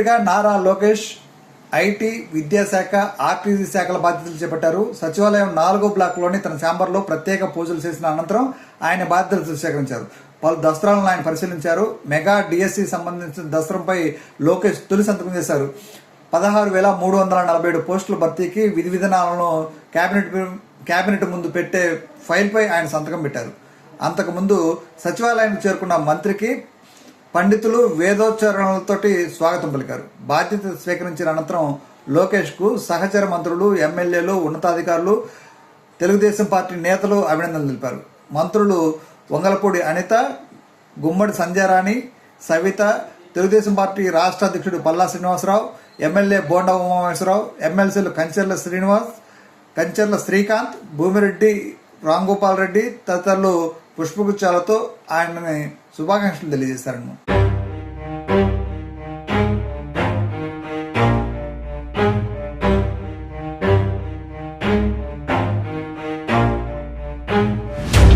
Nara Lokesh IT విద్యాశాఖ RTC శాఖల బాధ్యతలు చేపట్టారు. సచివాలయం నాలుగో బ్లాక్లోని తన ఛాంబర్లో ప్రత్యేక పూజలు చేసిన అనంతరం ఆయన బాధ్యతలు స్వీకరించారు పలు దస్త్రాలను ఆయన పరిశీలించారు. మెగా డిఎస్సి సంబంధించిన దస్త్రంపై లోకేష్ తొలి సంతకం చేశారు. పదహారు వేల మూడు వందల నలభై ఏడు పోస్టుల భర్తీకి విధి విధానాలను కేబినెట్ కేబినెట్ ముందు పెట్టే ఫైల్పై ఆయన సంతకం పెట్టారు. అంతకుముందు సచివాలయానికి చేరుకున్న మంత్రికి పండితులు వేదోచ్చారణలతోటి స్వాగతం పలికారు. బాధ్యత స్వీకరించిన అనంతరం లోకేష్కు సహచర మంత్రులు ఎమ్మెల్యేలు ఉన్నతాధికారులు తెలుగుదేశం పార్టీ నేతలు అభినందనలు తెలిపారు. మంత్రులు వంగలపూడి అనిత గుమ్మడి సంధ్యారాణి సవిత తెలుగుదేశం పార్టీ రాష్ట్ర అధ్యక్షుడు పల్లా శ్రీనివాసరావు ఎమ్మెల్యే బోండా ఉమామేశ్వరరావు ఎమ్మెల్సీలు కంచెర్ల శ్రీనివాస్ కంచెర్ల శ్రీకాంత్ భూమిరెడ్డి రాంగోపాల్ రెడ్డి తదితరులు పుష్పగుచ్చాలతో ఆయనని శుభాకాంక్షలు తెలియజేశారు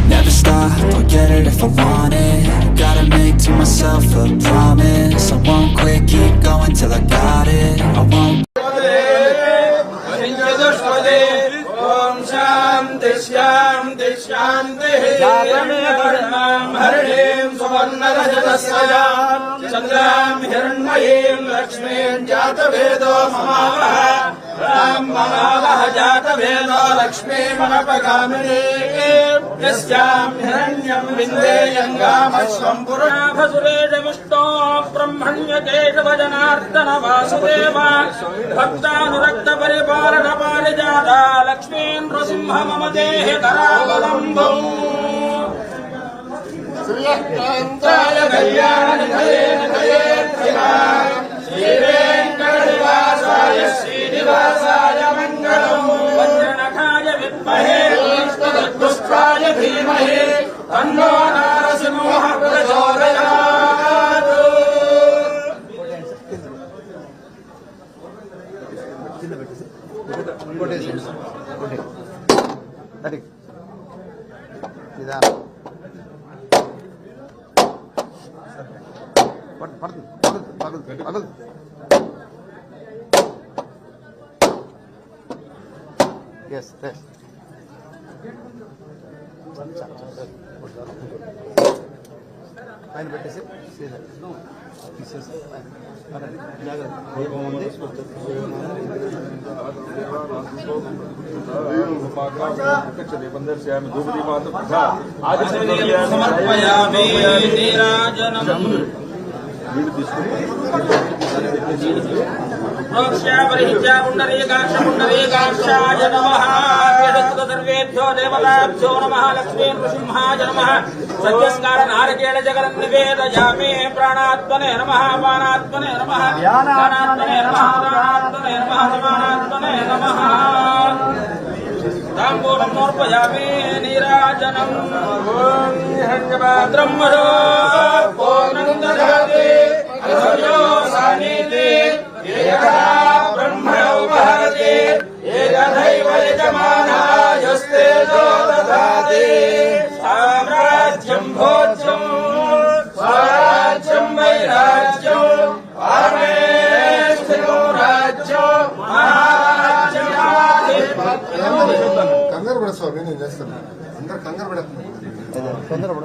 Never stop, I'll get it if I want it Gotta make to myself a promise I won't quit, keep going till I got హరిణీం సువర్ణరజతస్రజాం చంద్రాం హిరణ్మయీం లక్ష్మీం జాతవేదో మమావహ రాం మమావహ జాతవేదో లక్ష్మీమనపగామినీ యస్యాం హిరణ్యం విందేయంగామశ్వం పురాభసురేష విష్ణో బ్రహ్మణ్య కేశవ జనార్దన వాసుదేవ భక్తానురక్త పరిపాలన పారిజాత శ్రీయకాంతాయ కళ్యాణ నిధయే నిధయేర్తినా శ్రీవేంకటనివాసాయ శ్రీనివాసాయ మంగళం వజ్రనఖాయ విద్మహే పుష్పాయ ధీమహి తన్నో నారసింహ ప్రచోదయాత్ అది నిదానం పడు- పడుతుంది పగులుతుంది పగులుతుంది పగులుతుంది ఎస్ ఎస్ పైన పెట్టేసి సీదా. తీసేసి పైన. పదండి. జాగ్రత్త. దీపం ఉంది. సమర్పయామి నీరాజనం मोक्षापरिहित्यापुण्डरीकाक्षपुण्डरीकाक्षाय नमः सर्वेभ्यो देवताभ्यो नम, लक्ष्मी नृसिंहाय नमः सत्यङ्गारनारकेणजगन्निवेदयामे प्राणात्मने नमः पानात्मने नमः, ज्ञानात्मने नमः दानात्मने नमः समानात्मने नम। ताम्बूलमोर्पयामे नीराजनम्। ॐ కంగారు పడ స్వామి నేను చేస్తాను. అందరు కంగారు పడుతున్నారు తొందరపడ